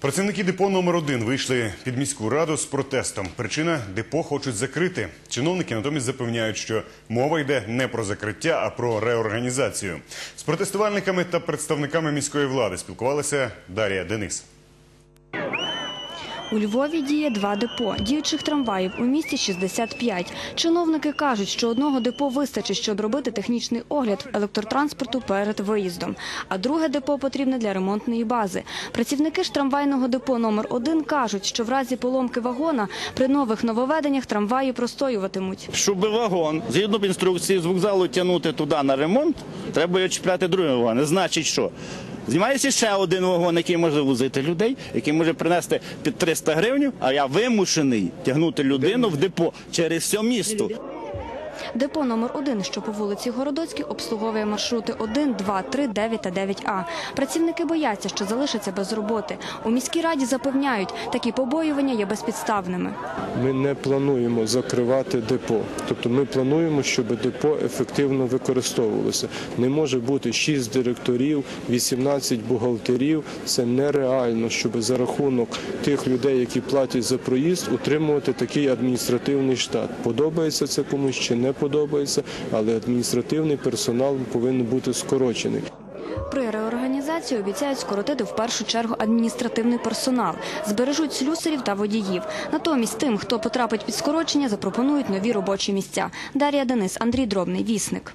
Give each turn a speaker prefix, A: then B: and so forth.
A: Працівники депо номер 1 вийшли під міську раду з протестом. Причина депо хочуть закрити. Чиновники натомість запевняють, що мова йде не про закриття, а про реорганізацію. З протестувальниками та представниками міської влади спілкувалася Дарія Денис.
B: У Львові діє два депо. Діючих трамваїв у місті 65. Чиновники кажуть, що одного депо вистачить, щоб робити технічний огляд електротранспорту перед виїздом. А друге депо потрібне для ремонтної бази. Працівники ж трамвайного депо номер 1 кажуть, що в разі поломки вагона при нових нововведеннях трамваї простоюватимуть.
C: Щоб вагон, згідно інструкції, з вокзалу тягнути туди на ремонт, треба його чіпляти другий вагон. Значить, що? Знімається ще один вагон, який може возити людей, який може принести під 300 гривень, а я вимушений тягнути людину в депо через все місто.
B: Депо номер 1 що по вулиці Городоцькій, обслуговує маршрути 1, 2, 3, 9 та 9А. Працівники бояться, що залишаться без роботи. У міській раді запевняють, такі побоювання є безпідставними.
D: Ми не плануємо закривати депо. Тобто ми плануємо, щоб депо ефективно використовувалося. Не може бути 6 директорів, 18 бухгалтерів. Це нереально, щоб за рахунок тих людей, які платять за проїзд, утримувати такий адміністративний штат. Подобається це комусь чи не подобається, але адміністративний персонал повинен бути скорочений.
B: При реорганізації обіцяють скоротити в першу чергу адміністративний персонал, збережуть слюсарів та водіїв. Натомість тим, хто потрапить під скорочення, запропонують нові робочі місця. Дар'я Денис, Андрій Дробний, Вісник.